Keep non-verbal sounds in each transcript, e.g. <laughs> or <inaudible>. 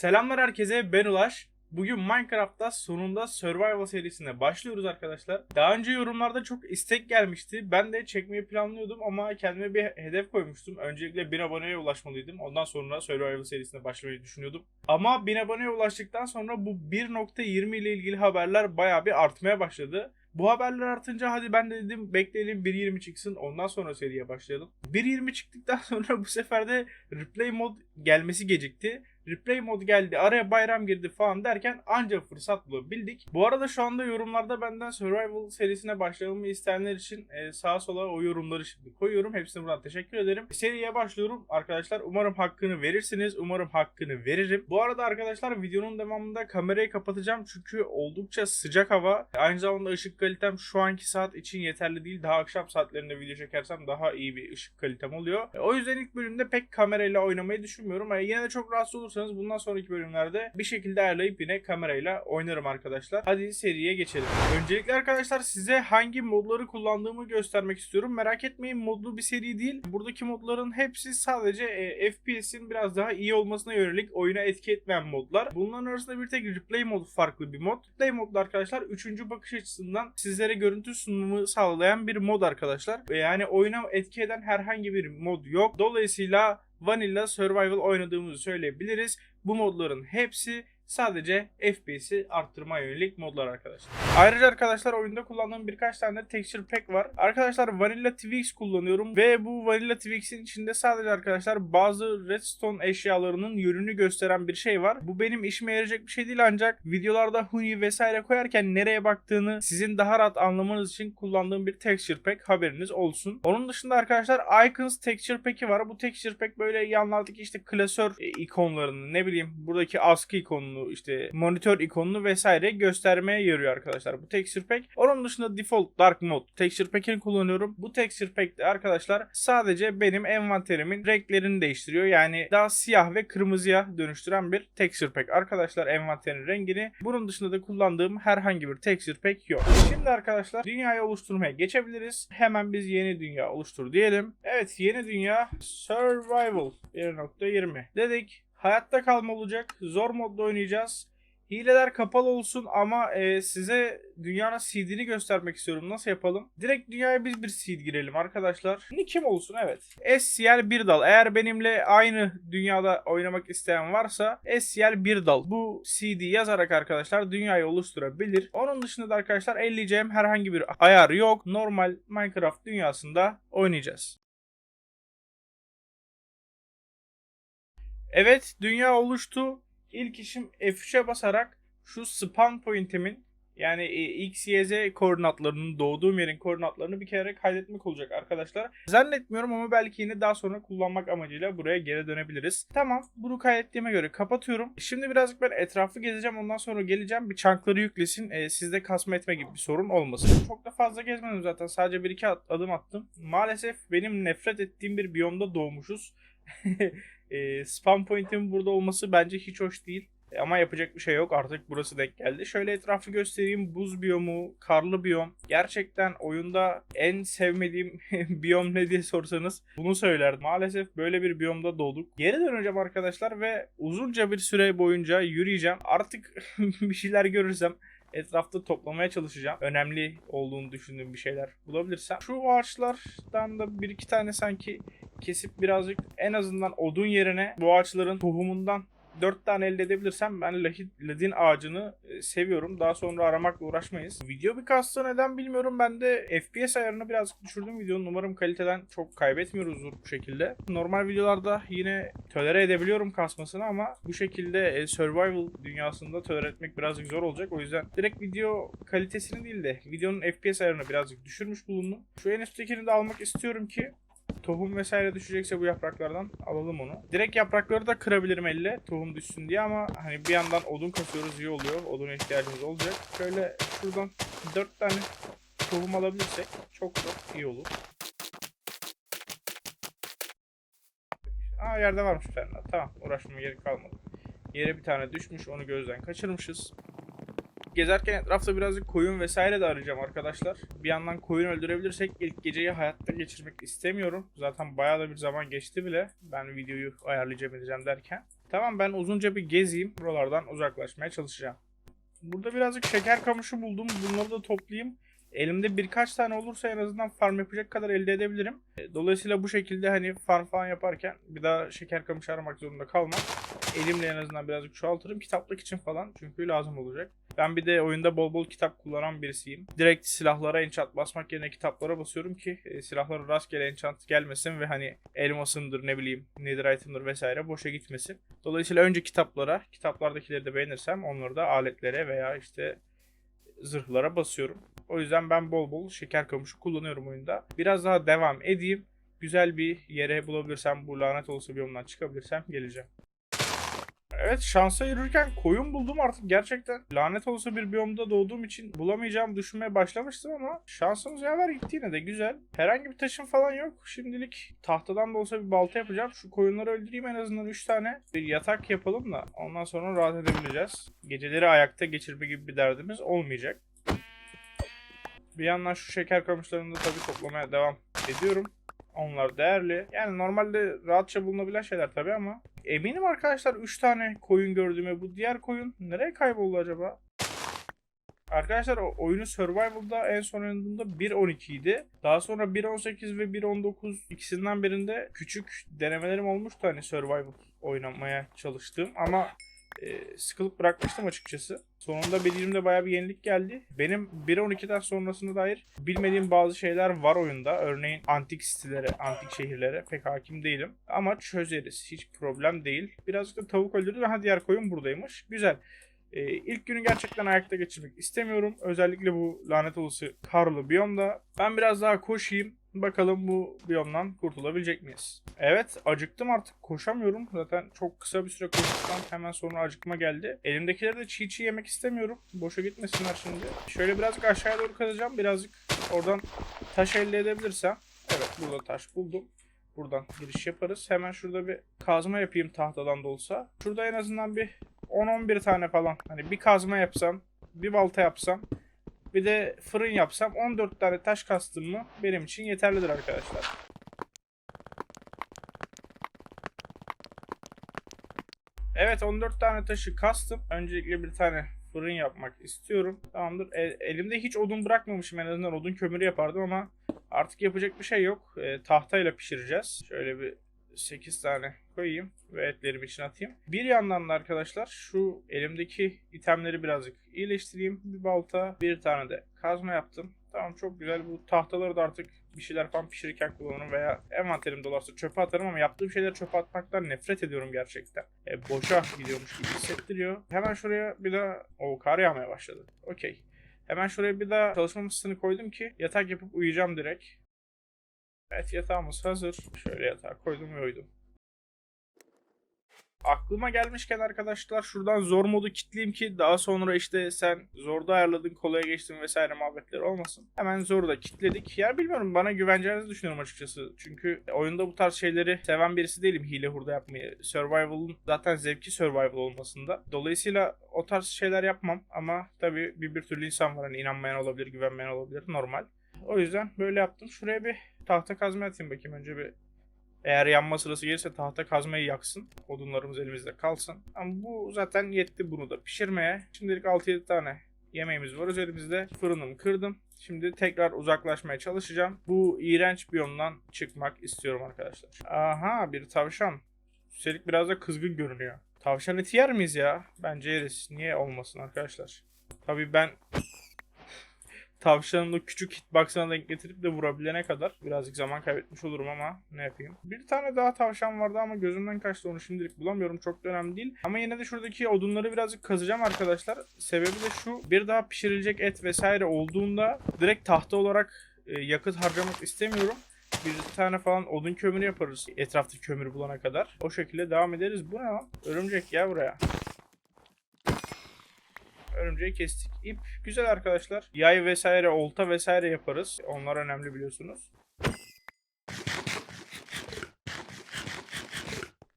Selamlar herkese ben Ulaş. Bugün Minecraft'ta sonunda Survival serisine başlıyoruz arkadaşlar. Daha önce yorumlarda çok istek gelmişti. Ben de çekmeyi planlıyordum ama kendime bir hedef koymuştum. Öncelikle 1000 aboneye ulaşmalıydım. Ondan sonra Survival serisine başlamayı düşünüyordum. Ama 1000 aboneye ulaştıktan sonra bu 1.20 ile ilgili haberler bayağı bir artmaya başladı. Bu haberler artınca hadi ben de dedim bekleyelim 1.20 çıksın ondan sonra seriye başlayalım. 1.20 çıktıktan <laughs> sonra bu sefer de replay mod gelmesi gecikti. Replay mod geldi araya bayram girdi falan derken anca fırsat bulabildik. Bu arada şu anda yorumlarda benden Survival serisine başlamamı isteyenler için e, sağa sola o yorumları şimdi koyuyorum. Hepsine buradan teşekkür ederim. Seriye başlıyorum arkadaşlar. Umarım hakkını verirsiniz. Umarım hakkını veririm. Bu arada arkadaşlar videonun devamında kamerayı kapatacağım çünkü oldukça sıcak hava. Aynı zamanda ışık kalitem şu anki saat için yeterli değil. Daha akşam saatlerinde video çekersem daha iyi bir ışık kalitem oluyor. E, O yüzden ilk bölümde pek kamerayla oynamayı düşünmüyorum. E, Yine de çok rahatsız olursanız bundan sonraki bölümlerde bir şekilde ayarlayıp yine kamerayla oynarım arkadaşlar. Hadi seriye geçelim. Öncelikle arkadaşlar size hangi modları kullandığımı göstermek istiyorum. Merak etmeyin modlu bir seri değil. Buradaki modların hepsi sadece e, FPS'in biraz daha iyi olmasına yönelik oyuna etki etmeyen modlar. Bunların arasında bir tek replay modu farklı bir mod. Replay modda arkadaşlar 3. bakış açısından sizlere görüntü sunumu sağlayan bir mod arkadaşlar. Ve Yani oyuna etki eden herhangi bir mod yok. Dolayısıyla Vanilla Survival oynadığımızı söyleyebiliriz. Bu modların hepsi sadece FPS'i arttırmaya yönelik modlar arkadaşlar. Ayrıca arkadaşlar oyunda kullandığım birkaç tane texture pack var. Arkadaşlar Vanilla Twix kullanıyorum ve bu Vanilla Twix'in içinde sadece arkadaşlar bazı redstone eşyalarının yönünü gösteren bir şey var. Bu benim işime yarayacak bir şey değil ancak videolarda huni vesaire koyarken nereye baktığını sizin daha rahat anlamanız için kullandığım bir texture pack haberiniz olsun. Onun dışında arkadaşlar Icons texture pack'i var. Bu texture pack böyle yanlardaki işte klasör e, ikonlarını ne bileyim buradaki askı ikonunu işte monitör ikonunu vesaire göstermeye yarıyor arkadaşlar bu texture pack. Onun dışında default dark mode texture pack'ini kullanıyorum. Bu texture pack'te arkadaşlar sadece benim envanterimin renklerini değiştiriyor. Yani daha siyah ve kırmızıya dönüştüren bir texture pack. Arkadaşlar envanterin rengini bunun dışında da kullandığım herhangi bir texture pack yok. Şimdi arkadaşlar dünyayı oluşturmaya geçebiliriz. Hemen biz yeni dünya oluştur diyelim. Evet yeni dünya survival 1.20 dedik. Hayatta kalma olacak. Zor modda oynayacağız. Hileler kapalı olsun ama e, size dünyanın seed'ini göstermek istiyorum. Nasıl yapalım? Direkt dünyaya biz bir seed girelim arkadaşlar. Kim olsun evet. SCL bir dal. Eğer benimle aynı dünyada oynamak isteyen varsa SCL bir dal. Bu CD yazarak arkadaşlar dünyayı oluşturabilir. Onun dışında da arkadaşlar elleyeceğim herhangi bir ayar yok. Normal Minecraft dünyasında oynayacağız. Evet dünya oluştu. İlk işim F3'e basarak şu spawn point'imin yani e, x, y, z koordinatlarının doğduğum yerin koordinatlarını bir kere kaydetmek olacak arkadaşlar. Zannetmiyorum ama belki yine daha sonra kullanmak amacıyla buraya geri dönebiliriz. Tamam bunu kaydettiğime göre kapatıyorum. Şimdi birazcık ben etrafı gezeceğim ondan sonra geleceğim. Bir çankları yüklesin. E, sizde kasma etme gibi bir sorun olmasın. Çok da fazla gezmedim zaten. Sadece bir iki at- adım attım. Maalesef benim nefret ettiğim bir biyomda doğmuşuz. <laughs> e, spam point'imin burada olması bence hiç hoş değil. E, Ama yapacak bir şey yok artık burası denk geldi. Şöyle etrafı göstereyim. Buz biyomu, karlı biyom. Gerçekten oyunda en sevmediğim <laughs> biyom ne diye sorsanız bunu söylerdim. Maalesef böyle bir biyomda doğduk. Geri döneceğim arkadaşlar ve uzunca bir süre boyunca yürüyeceğim. Artık <laughs> bir şeyler görürsem etrafta toplamaya çalışacağım. Önemli olduğunu düşündüğüm bir şeyler bulabilirsem. Şu ağaçlardan da bir iki tane sanki kesip birazcık en azından odun yerine bu ağaçların tohumundan 4 tane elde edebilirsem ben ladin ağacını e, seviyorum. Daha sonra aramakla uğraşmayız. Video bir kastı neden bilmiyorum. Ben de FPS ayarını birazcık düşürdüm videonun. Umarım kaliteden çok kaybetmiyoruzdur bu şekilde. Normal videolarda yine tolere edebiliyorum kasmasını ama bu şekilde e, survival dünyasında tolere etmek birazcık zor olacak. O yüzden direkt video kalitesini değil de videonun FPS ayarını birazcık düşürmüş bulundum. Şu en üsttekini de almak istiyorum ki tohum vesaire düşecekse bu yapraklardan alalım onu. Direkt yaprakları da kırabilirim elle tohum düşsün diye ama hani bir yandan odun kasıyoruz iyi oluyor. Oduna ihtiyacımız olacak. Şöyle şuradan 4 tane tohum alabilirsek çok da iyi olur. Aa yerde varmış bir tane. Tamam uğraşmama gerek kalmadı. Yere bir tane düşmüş onu gözden kaçırmışız. Gezerken etrafta birazcık koyun vesaire de arayacağım arkadaşlar. Bir yandan koyun öldürebilirsek ilk geceyi hayatta geçirmek istemiyorum. Zaten bayağı da bir zaman geçti bile. Ben videoyu ayarlayacağım edeceğim derken. Tamam ben uzunca bir gezeyim. Buralardan uzaklaşmaya çalışacağım. Burada birazcık şeker kamışı buldum. Bunları da toplayayım. Elimde birkaç tane olursa en azından farm yapacak kadar elde edebilirim. E, Dolayısıyla bu şekilde hani farm falan yaparken bir daha şeker kamışı aramak zorunda kalmam. Elimle en azından birazcık çoğaltırım kitaplık için falan çünkü lazım olacak. Ben bir de oyunda bol bol kitap kullanan birisiyim. Direkt silahlara enchant basmak yerine kitaplara basıyorum ki e, silahlara rastgele enchant gelmesin ve hani elmasındır ne bileyim netherite'ındır vesaire boşa gitmesin. Dolayısıyla önce kitaplara, kitaplardakileri de beğenirsem onları da aletlere veya işte zırhlara basıyorum. O yüzden ben bol bol şeker kamışı kullanıyorum oyunda. Biraz daha devam edeyim. Güzel bir yere bulabilirsem bu lanet olası biyomdan çıkabilirsem geleceğim. Evet şansa yürürken koyun buldum artık gerçekten lanet olası bir biyomda doğduğum için bulamayacağım düşünmeye başlamıştım ama şansımız yaver gitti yine de güzel. Herhangi bir taşım falan yok. Şimdilik tahtadan da olsa bir balta yapacağım. Şu koyunları öldüreyim en azından 3 tane. Bir yatak yapalım da ondan sonra rahat edebileceğiz. Geceleri ayakta geçirme gibi bir derdimiz olmayacak. Bir yandan şu şeker kamışlarını da tabii toplamaya devam ediyorum. Onlar değerli. Yani normalde rahatça bulunabilen şeyler tabii ama eminim arkadaşlar 3 tane koyun gördüğüme bu diğer koyun nereye kayboldu acaba? Arkadaşlar oyunu Survival'da en son oynadığımda 1.12 idi. Daha sonra 1.18 ve 1.19 ikisinden birinde küçük denemelerim olmuştu hani Survival oynamaya çalıştığım ama e, sıkılıp bırakmıştım açıkçası. Sonunda bildiğimde bayağı bir yenilik geldi. Benim 1.12'den sonrasına dair bilmediğim bazı şeyler var oyunda. Örneğin antik sitelere, antik şehirlere pek hakim değilim. Ama çözeriz. Hiç problem değil. Birazcık da tavuk öldürdü. Aha diğer koyun buradaymış. Güzel. Ee, ilk günü gerçekten ayakta geçirmek istemiyorum. Özellikle bu lanet olası karlı biyomda. Ben biraz daha koşayım. Bakalım bu biyomdan kurtulabilecek miyiz? Evet acıktım artık koşamıyorum. Zaten çok kısa bir süre koştuktan hemen sonra acıkma geldi. Elimdekileri de çiğ çiğ yemek istemiyorum. Boşa gitmesinler şimdi. Şöyle birazcık aşağıya doğru kazacağım. Birazcık oradan taş elde edebilirsem. Evet burada taş buldum. Buradan giriş yaparız. Hemen şurada bir kazma yapayım tahtadan da olsa. Şurada en azından bir 10-11 tane falan. Hani bir kazma yapsam, bir balta yapsam, bir de fırın yapsam 14 tane taş kastım mı benim için yeterlidir arkadaşlar. Evet 14 tane taşı kastım. Öncelikle bir tane fırın yapmak istiyorum. Tamamdır. E- elimde hiç odun bırakmamışım. En azından odun kömürü yapardım ama artık yapacak bir şey yok. E, tahtayla pişireceğiz. Şöyle bir 8 tane koyayım ve etlerimi içine atayım. Bir yandan da arkadaşlar şu elimdeki itemleri birazcık iyileştireyim. Bir balta, bir tane de kazma yaptım. Tamam çok güzel. Bu tahtaları da artık bir şeyler falan pişirirken kullanırım veya envanterim dolarsa çöpe atarım ama yaptığım şeyleri çöpe atmaktan nefret ediyorum gerçekten. E, boşa gidiyormuş gibi hissettiriyor. Hemen şuraya bir daha... O kar yağmaya başladı. Okey. Hemen şuraya bir daha çalışma masasını koydum ki yatak yapıp uyuyacağım direkt. Evet yatağımız hazır. Şöyle yatağa koydum ve uyudum. Aklıma gelmişken arkadaşlar şuradan zor modu kitleyeyim ki daha sonra işte sen zorda ayarladın kolaya geçtin vesaire muhabbetleri olmasın. Hemen zoru da kitledik. Ya bilmiyorum bana güveneceğinizi düşünüyorum açıkçası. Çünkü oyunda bu tarz şeyleri seven birisi değilim hile hurda yapmayı. Survival'ın zaten zevki survival olmasında. Dolayısıyla o tarz şeyler yapmam ama tabii bir, bir türlü insan var hani inanmayan olabilir, güvenmeyen olabilir normal. O yüzden böyle yaptım. Şuraya bir tahta kazma atayım bakayım önce bir eğer yanma sırası gelirse tahta kazmayı yaksın. Odunlarımız elimizde kalsın. Ama bu zaten yetti bunu da pişirmeye. Şimdilik 6-7 tane yemeğimiz var üzerimizde. Fırınımı kırdım. Şimdi tekrar uzaklaşmaya çalışacağım. Bu iğrenç biyomdan çıkmak istiyorum arkadaşlar. Aha bir tavşan. Üstelik biraz da kızgın görünüyor. Tavşan eti yer miyiz ya? Bence yeriz. Niye olmasın arkadaşlar? Tabii ben tavşanın o küçük hitbox'ına denk getirip de vurabilene kadar birazcık zaman kaybetmiş olurum ama ne yapayım. Bir tane daha tavşan vardı ama gözümden kaçtı onu şimdilik bulamıyorum çok da önemli değil. Ama yine de şuradaki odunları birazcık kazacağım arkadaşlar. Sebebi de şu bir daha pişirilecek et vesaire olduğunda direkt tahta olarak e, yakıt harcamak istemiyorum. Bir tane falan odun kömürü yaparız etrafta kömür bulana kadar. O şekilde devam ederiz. Bu ne lan? Örümcek ya buraya. Örümceği kestik. İp güzel arkadaşlar. Yay vesaire, olta vesaire yaparız. Onlar önemli biliyorsunuz.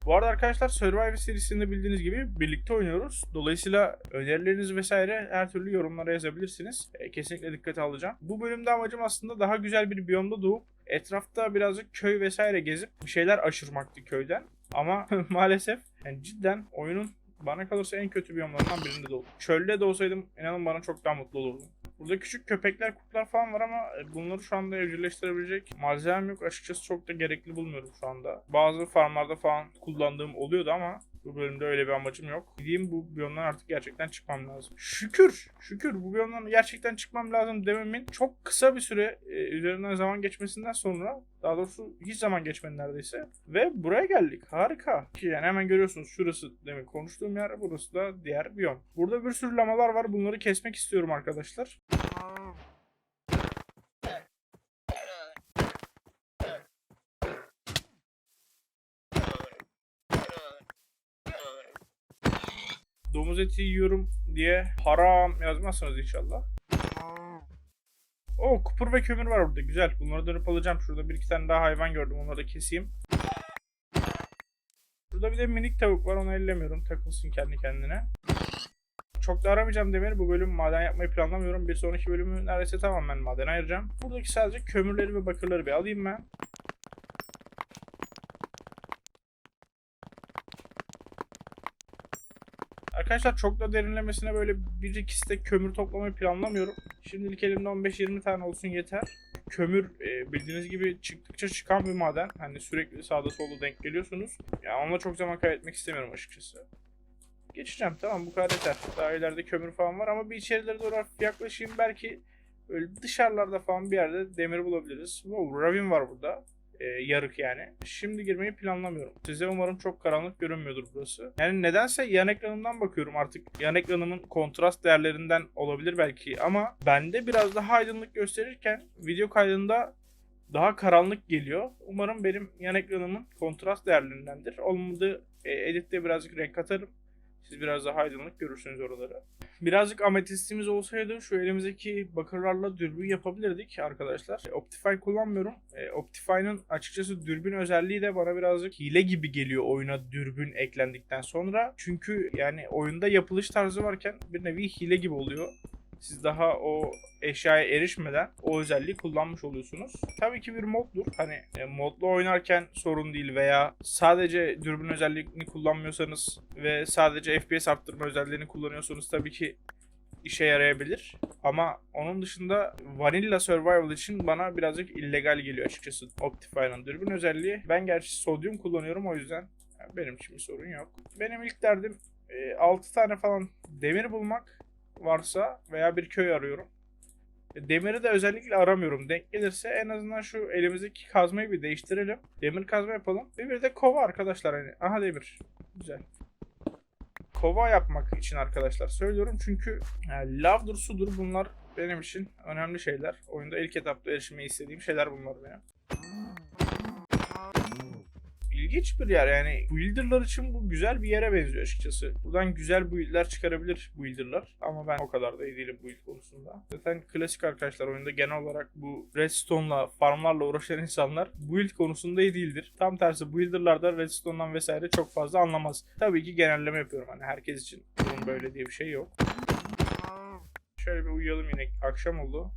Bu arada arkadaşlar Survivor serisinde bildiğiniz gibi birlikte oynuyoruz. Dolayısıyla önerileriniz vesaire her türlü yorumlara yazabilirsiniz. E, kesinlikle dikkate alacağım. Bu bölümde amacım aslında daha güzel bir biyomda doğup etrafta birazcık köy vesaire gezip bir şeyler aşırmaktı köyden. Ama <laughs> maalesef Yani cidden oyunun bana kalırsa en kötü biyomlarından birinde de. Çölde de olsaydım inanın bana çok daha mutlu olurdum. Burada küçük köpekler, kurtlar falan var ama e, bunları şu anda evcilleştirebilecek malzemem yok. Açıkçası çok da gerekli bulmuyorum şu anda. Bazı farmlarda falan kullandığım oluyordu ama bu bölümde öyle bir amacım yok. Gideyim bu biyomdan artık gerçekten çıkmam lazım. Şükür, şükür bu biyomdan gerçekten çıkmam lazım dememin çok kısa bir süre e, üzerinden zaman geçmesinden sonra daha doğrusu hiç zaman geçmedi neredeyse. Ve buraya geldik. Harika. Ki yani hemen görüyorsunuz şurası demin konuştuğum yer burası da diğer biyom. Burada bir sürü lamalar var. Bunları kesmek istiyorum arkadaşlar. Domuz eti yiyorum diye haram yazmazsınız inşallah. O kupur ve kömür var burada. Güzel. Bunları dönüp alacağım. Şurada bir iki tane daha hayvan gördüm. Onları da keseyim. Burada bir de minik tavuk var. Onu ellemiyorum. Takılsın kendi kendine. Çok da aramayacağım demir. Bu bölüm maden yapmayı planlamıyorum. Bir sonraki bölümü neredeyse tamamen maden ayıracağım. Buradaki sadece kömürleri ve bakırları bir alayım ben. Arkadaşlar çok da derinlemesine böyle bir iki stek kömür toplamayı planlamıyorum. Şimdilik elimde 15-20 tane olsun yeter. Kömür e, bildiğiniz gibi çıktıkça çıkan bir maden. Hani sürekli sağda solda denk geliyorsunuz. Ya onunla çok zaman kaybetmek istemiyorum açıkçası. Geçeceğim tamam bu kadar yeter. Daha ileride kömür falan var ama bir içerilere doğru yaklaşayım. Belki böyle dışarılarda falan bir yerde demir bulabiliriz. Wow, ravin var burada. Ee, yarık yani. Şimdi girmeyi planlamıyorum. Size umarım çok karanlık görünmüyordur burası. Yani nedense yan ekranımdan bakıyorum artık. Yan ekranımın kontrast değerlerinden olabilir belki ama bende biraz daha aydınlık gösterirken video kaydında daha karanlık geliyor. Umarım benim yan ekranımın kontrast değerlerindendir. Olmadı e, editte birazcık renk katarım. Siz biraz daha aydınlık görürsünüz oraları. Birazcık ametistimiz olsaydı şu elimizdeki bakırlarla dürbün yapabilirdik arkadaşlar. E, Optifine kullanmıyorum. E, açıkçası dürbün özelliği de bana birazcık hile gibi geliyor oyuna dürbün eklendikten sonra. Çünkü yani oyunda yapılış tarzı varken bir nevi hile gibi oluyor. Siz daha o eşyaya erişmeden o özelliği kullanmış oluyorsunuz. Tabii ki bir moddur. Hani e, modlu oynarken sorun değil veya sadece dürbün özelliğini kullanmıyorsanız ve sadece FPS arttırma özelliğini kullanıyorsanız tabii ki işe yarayabilir. Ama onun dışında Vanilla Survival için bana birazcık illegal geliyor açıkçası Optifine'ın dürbün özelliği. Ben gerçi sodyum kullanıyorum o yüzden benim için bir sorun yok. Benim ilk derdim 6 tane falan demir bulmak varsa veya bir köy arıyorum. E, Demiri de özellikle aramıyorum. Denk gelirse en azından şu elimizdeki kazmayı bir değiştirelim. Demir kazma yapalım. Ve bir de kova arkadaşlar hani. Aha demir. Güzel. Kova yapmak için arkadaşlar söylüyorum çünkü yani lavdır sudur bunlar benim için önemli şeyler. Oyunda ilk etapta erişmeyi istediğim şeyler bunlar benim. İlginç bir yer yani builderlar için bu güzel bir yere benziyor açıkçası. Buradan güzel buildler çıkarabilir builderlar ama ben o kadar da iyi değilim build konusunda. Zaten klasik arkadaşlar oyunda genel olarak bu redstone'la farmlarla uğraşan insanlar build konusunda iyi değildir. Tam tersi builderlar da redstone'dan vesaire çok fazla anlamaz. Tabii ki genelleme yapıyorum hani herkes için bunun böyle diye bir şey yok. Şöyle bir uyuyalım yine akşam oldu.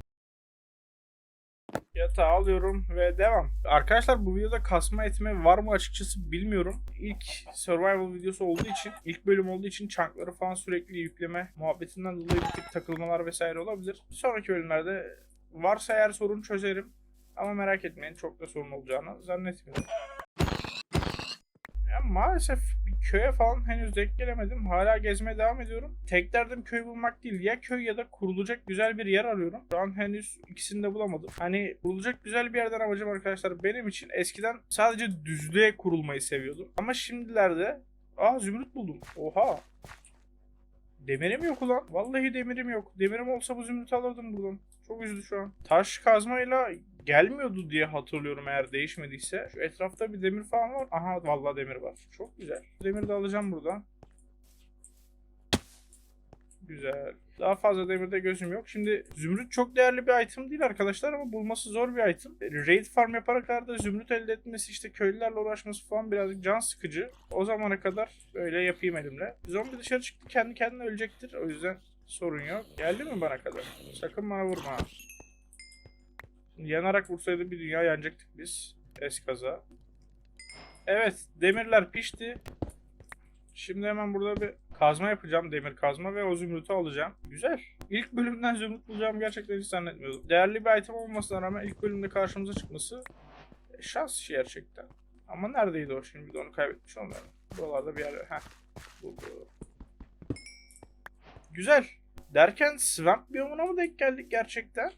Yatağı alıyorum ve devam. Arkadaşlar bu videoda kasma etme var mı açıkçası bilmiyorum. İlk survival videosu olduğu için, ilk bölüm olduğu için chunkları falan sürekli yükleme muhabbetinden dolayı bir tık takılmalar vesaire olabilir. Sonraki bölümlerde varsa eğer sorun çözerim. Ama merak etmeyin çok da sorun olacağını zannetmiyorum. Ya maalesef köye falan henüz denk gelemedim. Hala gezmeye devam ediyorum. Tek derdim köy bulmak değil. Ya köy ya da kurulacak güzel bir yer arıyorum. Şu an henüz ikisini de bulamadım. Hani kurulacak güzel bir yerden amacım arkadaşlar benim için eskiden sadece düzlüğe kurulmayı seviyordum. Ama şimdilerde aa zümrüt buldum. Oha. Demirim yok ulan. Vallahi demirim yok. Demirim olsa bu zümrütü alırdım buradan. Çok üzdü şu an. Taş kazmayla gelmiyordu diye hatırlıyorum eğer değişmediyse. Şu etrafta bir demir falan var. Aha vallahi demir var. Çok güzel. Demiri de alacağım buradan. Güzel. Daha fazla demirde gözüm yok. Şimdi zümrüt çok değerli bir item değil arkadaşlar ama bulması zor bir item. Raid farm yapana kadar da zümrüt elde etmesi işte köylülerle uğraşması falan birazcık can sıkıcı. O zamana kadar böyle yapayım elimle. Zombi dışarı çıktı kendi kendine ölecektir. O yüzden sorun yok. Geldi mi bana kadar? Sakın bana vurma. Yanarak vursaydı bir dünya yanacaktık biz. Eskaza. Evet demirler pişti. Şimdi hemen burada bir kazma yapacağım. Demir kazma ve o zümrütü alacağım. Güzel. İlk bölümden zümrüt bulacağım gerçekten hiç zannetmiyordum. Değerli bir item olmasına rağmen ilk bölümde karşımıza çıkması şans işi gerçekten. Ama neredeydi o şimdi? Bir de onu kaybetmiş olmayalım. Buralarda bir yerde. Heh. Buldum. Güzel. Derken Swamp biyomuna mı denk geldik gerçekten?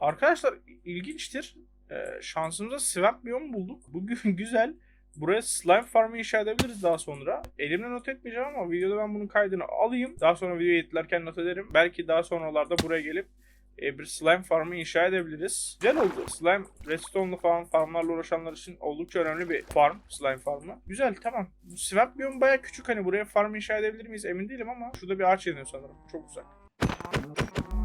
Arkadaşlar ilginçtir. Ee, şansımıza Swamp biyomu bulduk. Bugün <laughs> güzel. Buraya slime farmı inşa edebiliriz daha sonra. Elimle not etmeyeceğim ama videoda ben bunun kaydını alayım. Daha sonra videoyu editlerken not ederim. Belki daha sonralarda buraya gelip e, bir slime farmı inşa edebiliriz. Güzel oldu. Slime, redstone'lu falan farmlarla uğraşanlar için oldukça önemli bir farm. Slime farmı. Güzel tamam. Bu swamp baya küçük. Hani buraya farm inşa edebilir miyiz emin değilim ama şurada bir ağaç yanıyor sanırım. Çok uzak.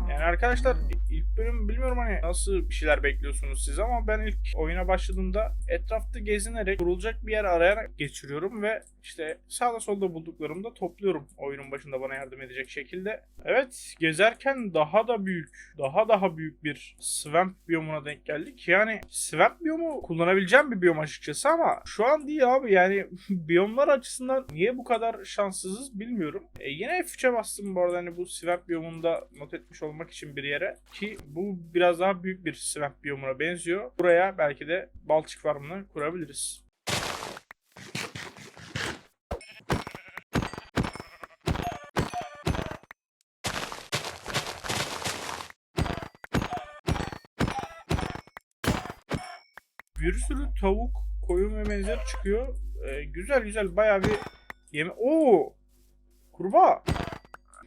Yani arkadaşlar ilk bölüm bilmiyorum hani nasıl bir şeyler bekliyorsunuz siz ama ben ilk oyuna başladığımda etrafta gezinerek kurulacak bir yer arayarak geçiriyorum ve işte sağda solda bulduklarımı da topluyorum oyunun başında bana yardım edecek şekilde. Evet gezerken daha da büyük, daha daha büyük bir swamp biyomuna denk geldik. Yani swamp biyomu kullanabileceğim bir biyom açıkçası ama şu an değil abi yani <laughs> biyomlar açısından niye bu kadar şanssızız bilmiyorum. E, yine F3'e bastım bu arada hani bu swamp biyomunda not etmiş olmak için bir yere ki bu biraz daha büyük bir swamp biyomuna benziyor. Buraya belki de balçık farmını kurabiliriz. Bir sürü tavuk, koyun ve benzeri çıkıyor. Ee, güzel güzel bayağı bir yeme... Oo! Kurbağa!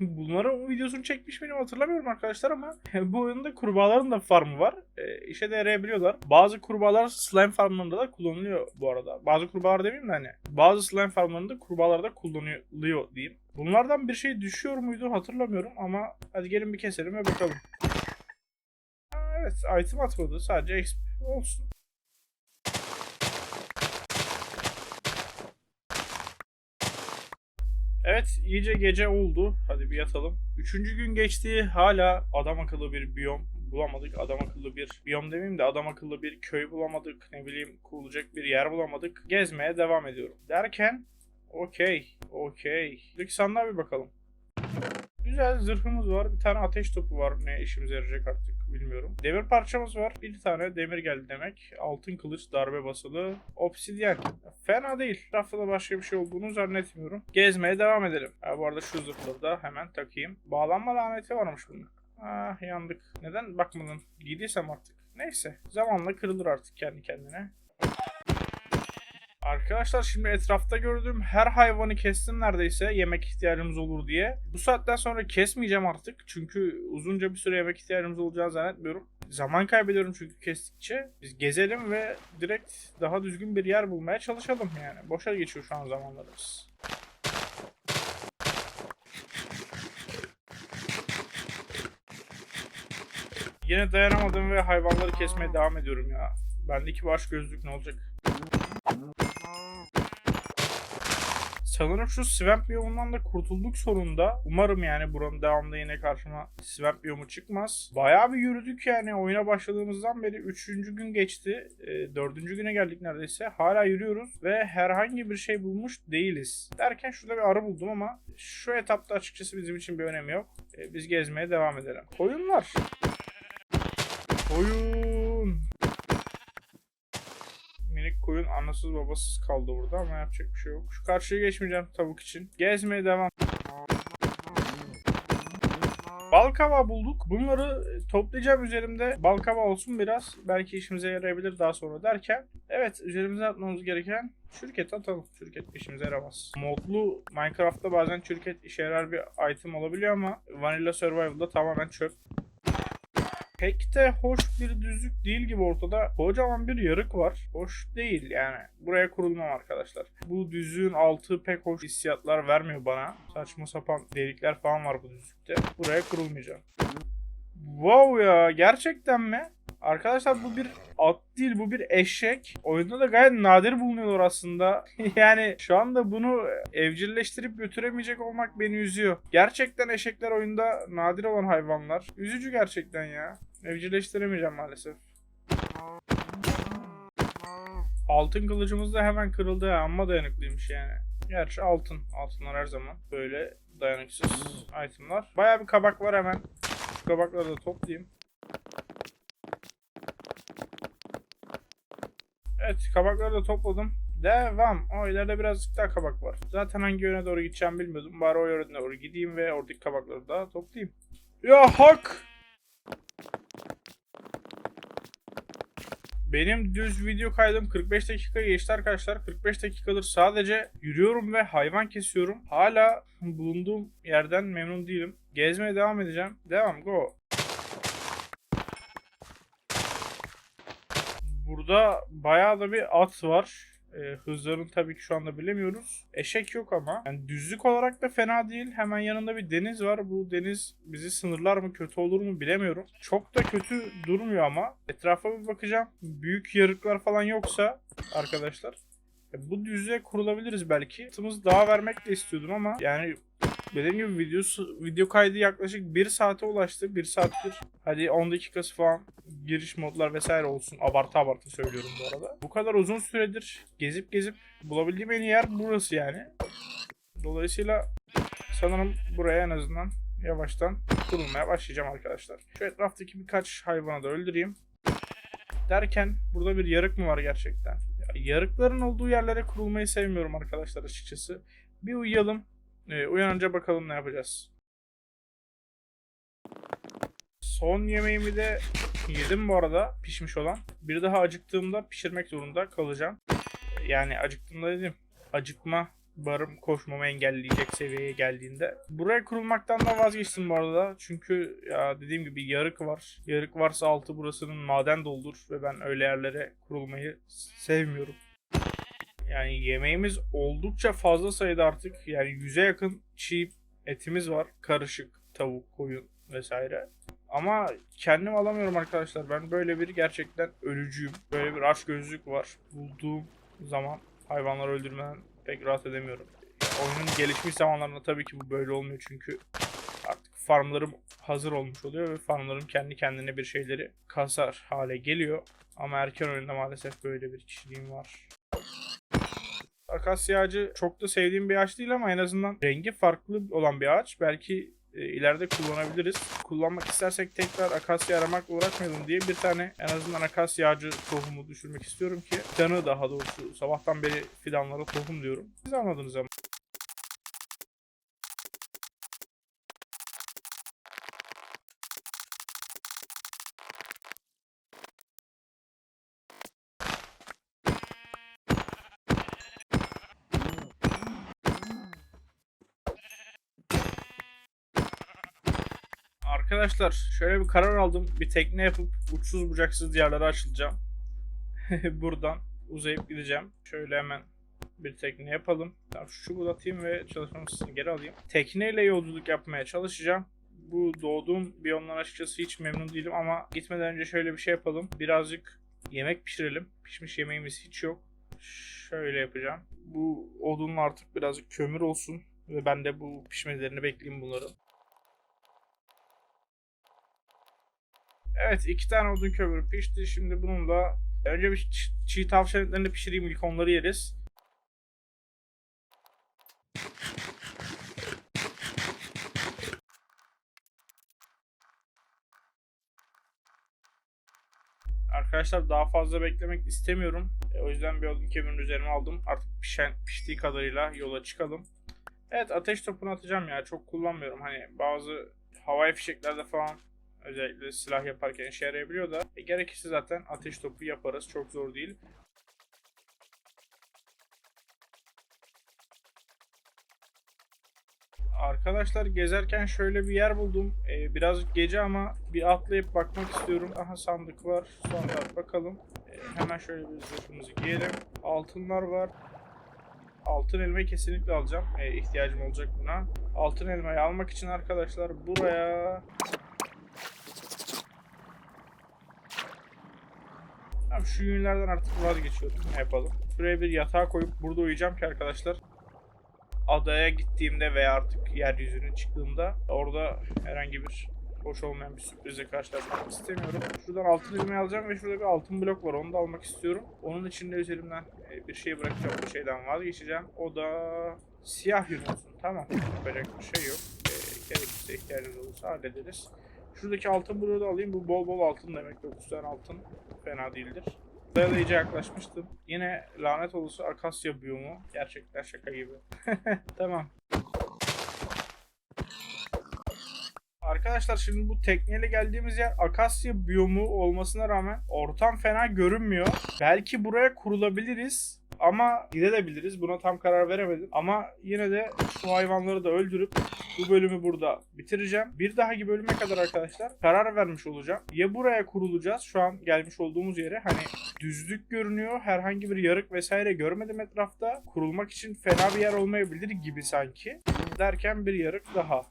Bunların videosunu çekmiş miyim hatırlamıyorum arkadaşlar ama <laughs> bu oyunda kurbağaların da farmı var. E, işe de yarayabiliyorlar. Bazı kurbağalar slime farmlarında da kullanılıyor bu arada. Bazı kurbağalar demeyeyim de hani. Bazı slime farmlarında kurbağalar da kullanılıyor diyeyim. Bunlardan bir şey düşüyor muydu hatırlamıyorum ama hadi gelin bir keselim ve bakalım. Evet item atmadı sadece XP olsun. Evet iyice gece oldu. Hadi bir yatalım. Üçüncü gün geçti. Hala adam akıllı bir biyom bulamadık. Adam akıllı bir biyom demeyeyim de adam akıllı bir köy bulamadık. Ne bileyim kurulacak bir yer bulamadık. Gezmeye devam ediyorum. Derken okey okey. Sandığa bir bakalım. Güzel zırhımız var. Bir tane ateş topu var. Ne işimize yarayacak artık bilmiyorum. Demir parçamız var. Bir tane demir geldi demek. Altın kılıç, darbe basılı, obsidyen. Fena değil. Rafta başka bir şey olduğunu zannetmiyorum. Gezmeye devam edelim. Ha, bu arada şu zırhları da hemen takayım. Bağlanma laneti varmış bunun. Ah yandık. Neden bakmadın? Giydiysem artık. Neyse. Zamanla kırılır artık kendi kendine. Arkadaşlar şimdi etrafta gördüğüm her hayvanı kestim neredeyse yemek ihtiyacımız olur diye. Bu saatten sonra kesmeyeceğim artık. Çünkü uzunca bir süre yemek ihtiyacımız olacağını zannetmiyorum. Zaman kaybediyorum çünkü kestikçe. Biz gezelim ve direkt daha düzgün bir yer bulmaya çalışalım yani. Boşa geçiyor şu an zamanlarımız. Yine dayanamadım ve hayvanları kesmeye devam ediyorum ya. Bendeki baş gözlük ne olacak? Sanırım şu swamp biyomundan da kurtulduk sonunda. Umarım yani buranın devamında yine karşıma swamp biyomu çıkmaz. Bayağı bir yürüdük yani oyuna başladığımızdan beri 3. gün geçti. E, 4. güne geldik neredeyse. Hala yürüyoruz ve herhangi bir şey bulmuş değiliz. Derken şurada bir arı buldum ama şu etapta açıkçası bizim için bir önemi yok. E, biz gezmeye devam edelim. Koyun. Minik koyun anasız babasız kaldı burada ama yapacak bir şey yok. Şu karşıya geçmeyeceğim tavuk için. Gezmeye devam. Balkava bulduk. Bunları toplayacağım üzerimde. Balkava olsun biraz. Belki işimize yarayabilir daha sonra derken. Evet üzerimize atmamız gereken çürüket atalım. Çürüket işimize yaramaz. Modlu Minecraft'ta bazen çürüket işe yarar bir item olabiliyor ama Vanilla Survival'da tamamen çöp pek de hoş bir düzlük değil gibi ortada. Kocaman bir yarık var. Hoş değil yani. Buraya kurulmam arkadaşlar. Bu düzlüğün altı pek hoş hissiyatlar vermiyor bana. Saçma sapan delikler falan var bu düzlükte. Buraya kurulmayacağım. Wow ya gerçekten mi? Arkadaşlar bu bir at değil bu bir eşek. Oyunda da gayet nadir bulunuyorlar aslında. <laughs> yani şu anda bunu evcilleştirip götüremeyecek olmak beni üzüyor. Gerçekten eşekler oyunda nadir olan hayvanlar. Üzücü gerçekten ya. Evcilleştiremeyeceğim maalesef. Altın kılıcımız da hemen kırıldı ya. Amma dayanıklıymış yani. Gerçi altın. Altınlar her zaman böyle dayanıksız itemlar. Bayağı bir kabak var hemen. Şu kabakları da toplayayım. Evet kabakları da topladım. Devam. O ileride birazcık daha kabak var. Zaten hangi yöne doğru gideceğimi bilmiyordum. Bari o yöne doğru gideyim ve oradaki kabakları da toplayayım. Ya hak! Benim düz video kaydım 45 dakika geçti arkadaşlar. 45 dakikadır sadece yürüyorum ve hayvan kesiyorum. Hala bulunduğum yerden memnun değilim. Gezmeye devam edeceğim. Devam go. Burada bayağı da bir at var. Ee, hızlarını tabii ki şu anda bilemiyoruz. Eşek yok ama. Yani düzlük olarak da fena değil. Hemen yanında bir deniz var. Bu deniz bizi sınırlar mı kötü olur mu bilemiyorum. Çok da kötü durmuyor ama. Etrafa bir bakacağım. Büyük yarıklar falan yoksa arkadaşlar. e, Bu düzlüğe kurulabiliriz belki. Atımız daha vermek de istiyordum ama yani dediğim gibi videosu, video kaydı yaklaşık 1 saate ulaştı. 1 saattir. Hadi 10 dakikası falan giriş modlar vesaire olsun. Abartı abartı söylüyorum bu arada. Bu kadar uzun süredir gezip gezip bulabildiğim en iyi yer burası yani. Dolayısıyla sanırım buraya en azından yavaştan kurulmaya başlayacağım arkadaşlar. Şu etraftaki birkaç hayvanı da öldüreyim. Derken burada bir yarık mı var gerçekten? Ya, yarıkların olduğu yerlere kurulmayı sevmiyorum arkadaşlar açıkçası. Bir uyuyalım. Ee, uyanınca bakalım ne yapacağız. Son yemeğimi de yedim bu arada pişmiş olan. Bir daha acıktığımda pişirmek zorunda kalacağım. Yani acıktığımda dedim. Acıkma barım koşmamı engelleyecek seviyeye geldiğinde. Buraya kurulmaktan da vazgeçtim bu arada. Çünkü ya dediğim gibi yarık var. Yarık varsa altı burasının maden doldur ve ben öyle yerlere kurulmayı sevmiyorum. Yani yemeğimiz oldukça fazla sayıda artık. Yani yüze yakın çiğ etimiz var. Karışık tavuk, koyun vesaire. Ama kendim alamıyorum arkadaşlar. Ben böyle bir gerçekten ölücüyüm. Böyle bir aç gözlük var. Bulduğum zaman hayvanları öldürmeden pek rahat edemiyorum. Oyunun gelişmiş zamanlarında tabii ki bu böyle olmuyor çünkü artık farmlarım hazır olmuş oluyor ve farmlarım kendi kendine bir şeyleri kasar hale geliyor. Ama erken oyunda maalesef böyle bir kişiliğim var. Akasya ağacı çok da sevdiğim bir ağaç değil ama en azından rengi farklı olan bir ağaç. Belki e, ileride kullanabiliriz. Kullanmak istersek tekrar akasya aramakla uğraşmayalım diye bir tane en azından akasya ağacı tohumu düşürmek istiyorum ki fidanı daha doğrusu sabahtan beri fidanlara tohum diyorum. Siz anladınız ama. Arkadaşlar şöyle bir karar aldım. Bir tekne yapıp uçsuz bucaksız diyarlara açılacağım. <laughs> Buradan uzayıp gideceğim. Şöyle hemen bir tekne yapalım. Tamam, şu çubuğu atayım ve çalışma masasını geri alayım. Tekneyle yolculuk yapmaya çalışacağım. Bu doğduğum biyomdan açıkçası hiç memnun değilim ama gitmeden önce şöyle bir şey yapalım. Birazcık yemek pişirelim. Pişmiş yemeğimiz hiç yok. Şöyle yapacağım. Bu odunla artık birazcık kömür olsun. Ve ben de bu pişmelerini bekleyeyim bunların. Evet iki tane odun kömürü pişti. Şimdi bunun da önce bir çi- çiğ tavşan etlerini pişireyim ilk onları yeriz. Arkadaşlar daha fazla beklemek istemiyorum. E, o yüzden bir odun kömürünü üzerime aldım. Artık pişen, piştiği kadarıyla yola çıkalım. Evet ateş topunu atacağım ya. Çok kullanmıyorum. Hani bazı havai fişeklerde falan özellikle silah yaparken işe yarayabiliyor da e, gerekirse zaten ateş topu yaparız. Çok zor değil. Arkadaşlar gezerken şöyle bir yer buldum. Ee, birazcık gece ama bir atlayıp bakmak istiyorum. Aha sandık var. Sonra bakalım. Ee, hemen şöyle bir zırhımızı giyelim. Altınlar var. Altın elmayı kesinlikle alacağım. Ee, ihtiyacım olacak buna. Altın elmayı almak için arkadaşlar buraya Tamam şu yünlerden artık vazgeçiyorum. Yapalım? Şuraya bir yatağa koyup burada uyuyacağım ki arkadaşlar. Adaya gittiğimde veya artık yeryüzüne çıktığımda orada herhangi bir hoş olmayan bir sürprizle karşılaşmak istemiyorum. Şuradan altın ilmeği alacağım ve şurada bir altın blok var. Onu da almak istiyorum. Onun için de üzerimden e, bir şey bırakacağım. Bu şeyden vazgeçeceğim. O da siyah yün olsun. Tamam. Yapacak bir şey yok. E, gerekirse ihtiyacımız olursa hallederiz. Şuradaki altın bloğu da alayım. Bu bol bol altın demek. 9 tane altın fena değildir. Buraya da iyice yaklaşmıştım. Yine lanet olası akasya biyomu. Gerçekten şaka gibi. <laughs> tamam. Arkadaşlar şimdi bu tekneyle geldiğimiz yer akasya biyomu olmasına rağmen ortam fena görünmüyor. Belki buraya kurulabiliriz ama gidebiliriz. Buna tam karar veremedim. Ama yine de şu hayvanları da öldürüp bu bölümü burada bitireceğim. Bir dahaki bölüme kadar arkadaşlar karar vermiş olacağım. Ya buraya kurulacağız şu an gelmiş olduğumuz yere hani düzlük görünüyor. Herhangi bir yarık vesaire görmedim etrafta. Kurulmak için fena bir yer olmayabilir gibi sanki. Derken bir yarık daha.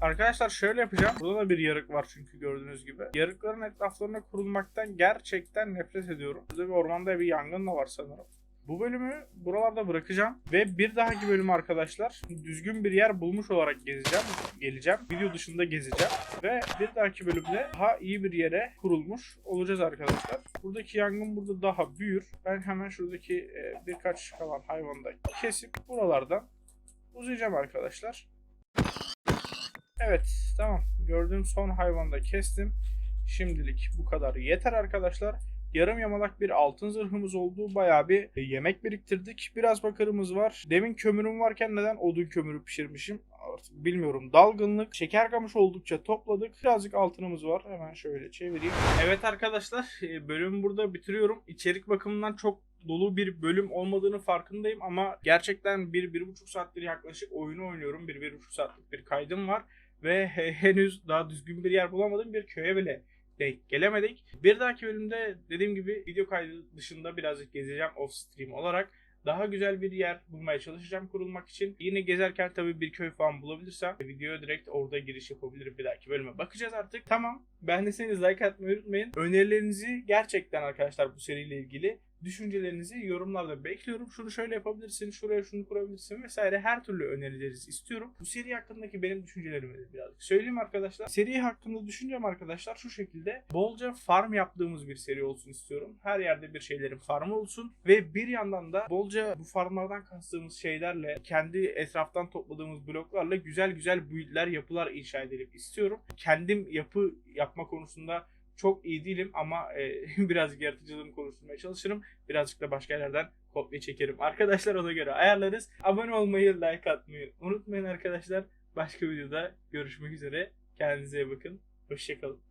Arkadaşlar şöyle yapacağım. Burada da bir yarık var çünkü gördüğünüz gibi. Yarıkların etraflarına kurulmaktan gerçekten nefret ediyorum. Burada bir ormanda bir yangın da var sanırım. Bu bölümü buralarda bırakacağım ve bir dahaki bölüm arkadaşlar düzgün bir yer bulmuş olarak gezeceğim, geleceğim. Video dışında gezeceğim ve bir dahaki bölümde daha iyi bir yere kurulmuş olacağız arkadaşlar. Buradaki yangın burada daha büyür. Ben hemen şuradaki e, birkaç kalan hayvanı da kesip buralardan uzayacağım arkadaşlar. Evet tamam gördüğüm son hayvanı da kestim. Şimdilik bu kadar yeter arkadaşlar. Yarım yamalak bir altın zırhımız oldu. Bayağı bir e, yemek biriktirdik. Biraz bakırımız var. Demin kömürüm varken neden odun kömürü pişirmişim? Artık bilmiyorum. Dalgınlık, şeker kamış oldukça topladık. Birazcık altınımız var. Hemen şöyle çevireyim. Evet arkadaşlar e, bölümü burada bitiriyorum. İçerik bakımından çok dolu bir bölüm olmadığını farkındayım ama gerçekten bir, bir buçuk saattir yaklaşık oyunu oynuyorum. Bir, bir buçuk saatlik bir kaydım var ve he- henüz daha düzgün bir yer bulamadım. Bir köye bile denk gelemedik. Bir dahaki bölümde dediğim gibi video kaydı dışında birazcık gezeceğim off stream olarak. Daha güzel bir yer bulmaya çalışacağım kurulmak için. Yine gezerken tabii bir köy falan bulabilirsem videoya direkt orada giriş yapabilirim bir dahaki bölüme. Bakacağız artık. Tamam. Beğendiyseniz like atmayı unutmayın. Önerilerinizi gerçekten arkadaşlar bu seriyle ilgili düşüncelerinizi yorumlarda bekliyorum. Şunu şöyle yapabilirsin, şuraya şunu kurabilirsin vesaire her türlü önerilerinizi istiyorum. Bu seri hakkındaki benim düşüncelerimi de birazcık söyleyeyim arkadaşlar. Seri hakkında düşüncem arkadaşlar şu şekilde. Bolca farm yaptığımız bir seri olsun istiyorum. Her yerde bir şeylerin farmı olsun ve bir yandan da bolca bu farmlardan kastığımız şeylerle kendi etraftan topladığımız bloklarla güzel güzel build'ler, yapılar inşa edelim istiyorum. Kendim yapı yapma konusunda çok iyi değilim ama e, <laughs> birazcık yaratıcılığımı konuşturmaya çalışırım. Birazcık da başka yerlerden kopya çekerim. Arkadaşlar ona göre ayarlarız. Abone olmayı, like atmayı unutmayın arkadaşlar. Başka videoda görüşmek üzere. Kendinize iyi bakın. Hoşçakalın.